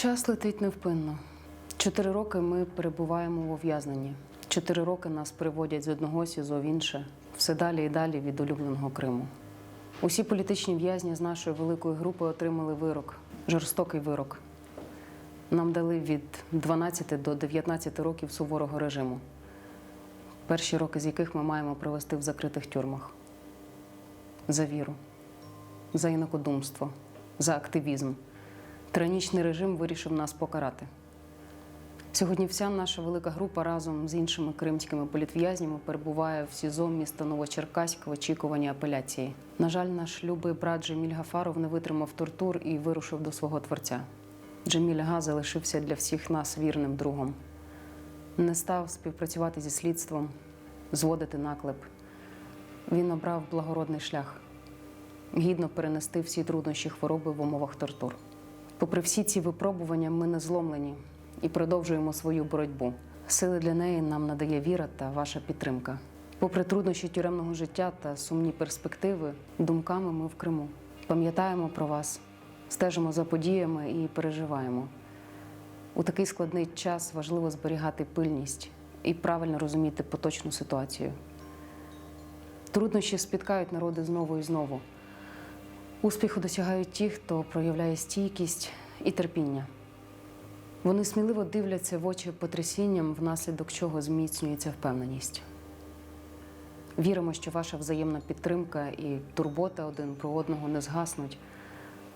Час летить невпинно. Чотири роки ми перебуваємо в ув'язненні. Чотири роки нас переводять з одного СІЗО в інше, все далі і далі від улюбленого Криму. Усі політичні в'язні з нашої великої групи отримали вирок, жорстокий вирок. Нам дали від 12 до 19 років суворого режиму, перші роки з яких ми маємо провести в закритих тюрмах. За віру, за інакодумство, за активізм. Тиранічний режим вирішив нас покарати. Сьогодні вся наша велика група разом з іншими кримськими політв'язнями перебуває в СІЗО міста Новочеркаськ в очікуванні апеляції. На жаль, наш любий брат Джеміль Гафаров не витримав тортур і вирушив до свого творця. Джеміль Га залишився для всіх нас вірним другом. Не став співпрацювати зі слідством, зводити наклеп. Він обрав благородний шлях гідно перенести всі труднощі хвороби в умовах тортур. Попри всі ці випробування, ми не зломлені і продовжуємо свою боротьбу. Сили для неї нам надає віра та ваша підтримка. Попри труднощі тюремного життя та сумні перспективи, думками ми в Криму. Пам'ятаємо про вас, стежимо за подіями і переживаємо. У такий складний час важливо зберігати пильність і правильно розуміти поточну ситуацію. Труднощі спіткають народи знову і знову. Успіху досягають ті, хто проявляє стійкість і терпіння. Вони сміливо дивляться в очі потрясінням, внаслідок чого зміцнюється впевненість. Віримо, що ваша взаємна підтримка і турбота один про одного не згаснуть.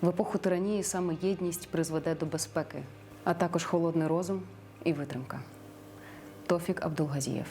В епоху тиранії саме єдність призведе до безпеки, а також холодний розум і витримка. Тофік Абдулгазієв.